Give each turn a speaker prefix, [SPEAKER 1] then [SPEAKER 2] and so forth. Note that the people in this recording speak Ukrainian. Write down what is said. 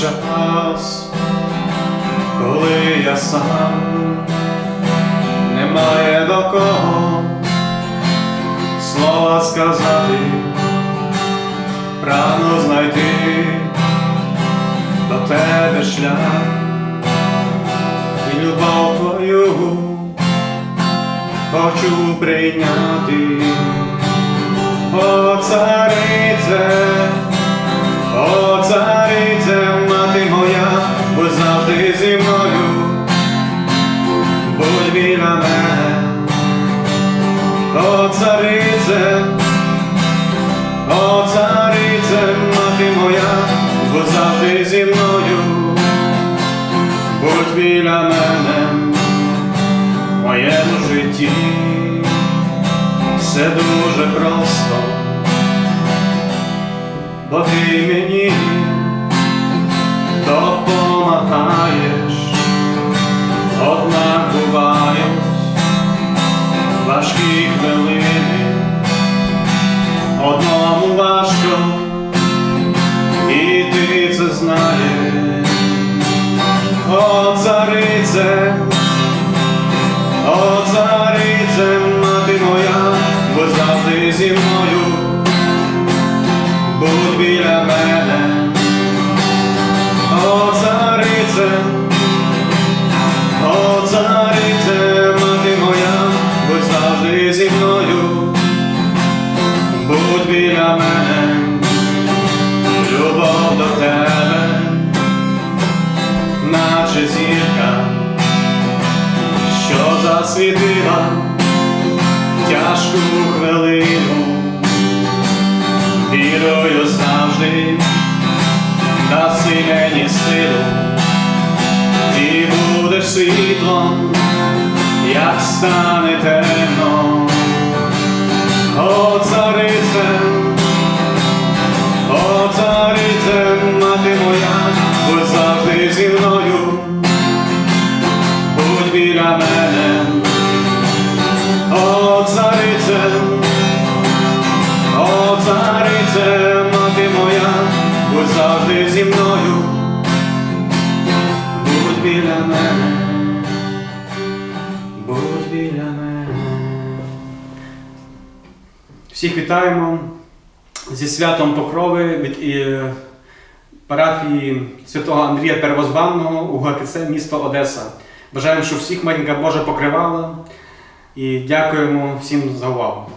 [SPEAKER 1] час, коли я сам немає до кого слова сказати, прагну знайти до тебе шлях. І любов твою хочу прийняти, о царице, царице, о царице, мати моя, будь завжди зі мною, будь біля мене в моєму житті. Все дуже просто, бо ти мені зі мною, будь біля мене, о, царице, о, царице, мати моя, будь завжди зі мною, будь біля мене, любов до тебе, наче зірка що засвітила тяжку хвилину, вірою завжди даси мені силу, ти будеш світлом, як стане темно, о царице, о царице, мати моя, будь завжди зі мною. Будь біля мене, царице, мати моя, будь завжди зі мною, будь біля мене, будь біля мене. Всіх вітаємо зі святом Покрови від е, парафії святого Андрія Первозванного у ГКЦ місто Одеса. Бажаємо, щоб всіх матінка Божа покривала і дякуємо всім за увагу.